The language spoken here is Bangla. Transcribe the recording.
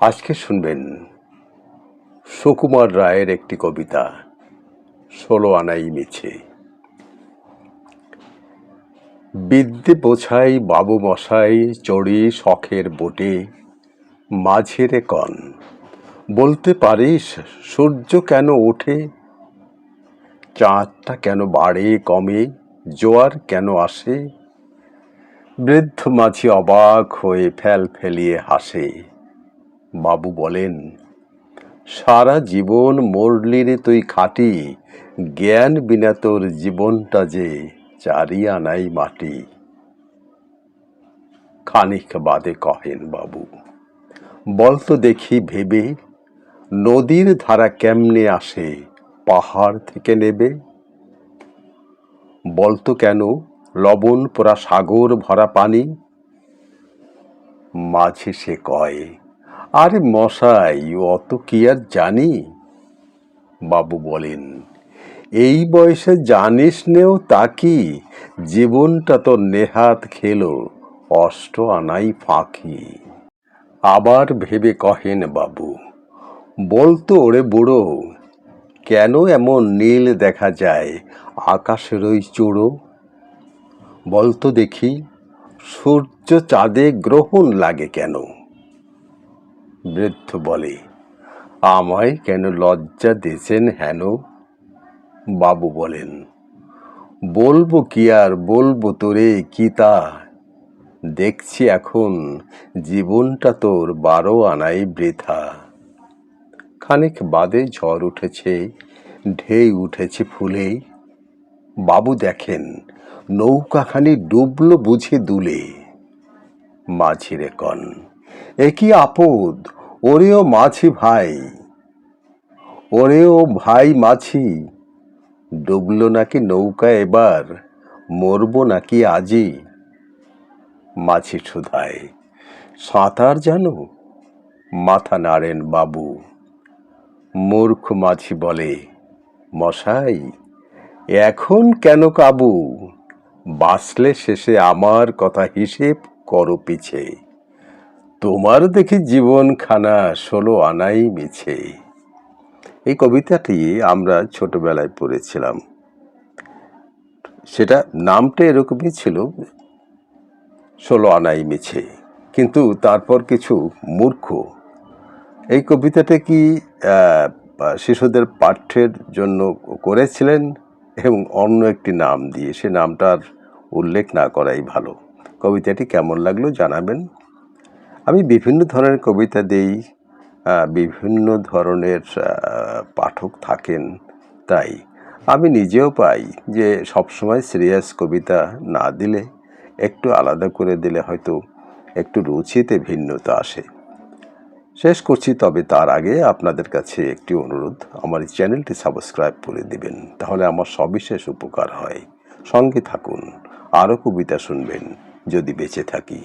আজকে শুনবেন সুকুমার রায়ের একটি কবিতা, ষোলো আনাই মিছে। বিদ্যে বোঝাই বাবু মশাই চড়ি শখের বোটে, মাঝেরে কন, বলতে পারিস সূর্য কেন ওঠে? চাঁদটা কেন বাড়ে কমে, জোয়ার কেন আসে? বৃদ্ধ মাঝি অবাক হয়ে ফেল ফেলিয়ে হাসে। বাবু বলেন, সারা জীবন মরলি রে তুই খাটি, জ্ঞান বিনা তোর জীবনটা যে চারি আনাই মাটি। খানিক বাদে কহেন বাবু বলতো দেখি ভেবে, নদীর ধারা কেমনে আসে, পাহাড় থেকে নেবে? বলতো কেন, লবণ পোড়া সাগর ভরা পানি? মাঝে সে কয় আরে মশাই, অত কি আর জানি? বাবু বলেন, এই বয়সে জানিস নেও তা কি? জীবনটা তো নেহাত খেলো, অষ্ট আনাই ফাঁকি। আবার ভেবে কহেন বাবু, বলতো ওরে বুড়ো, কেন এমন নীল দেখা যায় আকাশের ওই চূড়ো? বলতো দেখি, সূর্য চাঁদে গ্রহণ লাগে কেন? বৃদ্ধ বলে, আমায় কেন লজ্জা দিয়েছেন হেন? বাবু বলেন, বলব কি আর বলব তোরে, কি তা? দেখছি এখন জীবনটা তোর বারো আনাই বৃথা। খানিক বাদে ঝড় উঠেছে ঢেই উঠেছে ফুলে। বাবু দেখেন, নৌকাখানি ডুবলো বুঝে দুলে। মাঝিরে কন এ কি আপদ? ওরেও মাছি ভাই। ওরেও ভাই মাছি ডুবলো নাকি নৌকা এবার, মরবো নাকি আজি? মাছি শুধায় সাঁতার জানো? মাথা নাড়েন বাবু। মূর্খ মাছি বলে, মশাই, এখন কেন কাবু? বাঁচলে শেষে আমার কথা হিসেব করো পিছে। তোমার দেখি জীবনখানা ষোলো আনাই মিছে। এই কবিতাটি আমরা ছোটবেলায় পড়েছিলাম। সেটা নামটা এরকমই ছিল, ষোলো আনাই মিছে। কিন্তু তারপর কিছু মূর্খ। এই কবিতাটা কি শিশুদের পাঠ্যের জন্য করেছিলেন এবং অন্য একটি নাম দিয়ে? সে নামটার উল্লেখ না করাই ভালো। কবিতাটি কেমন লাগল জানাবেন। আমি বিভিন্ন ধরনের কবিতা দেই বিভিন্ন ধরনের পাঠক থাকেন তাই আমি নিজেও পাই যে সবসময় সিরিয়াস কবিতা না দিলে একটু আলাদা করে দিলে হয়তো একটু রুচিতে ভিন্নতা আসে। শেষ করছি, তবে তার আগে আপনাদের কাছে একটি অনুরোধ, আমার এই চ্যানেলটি সাবস্ক্রাইব করে দিবেন, তাহলে আমার সবিশেষ উপকার হয়। সঙ্গে থাকুন, আরও কবিতা শুনবেন, যদি বেঁচে থাকি।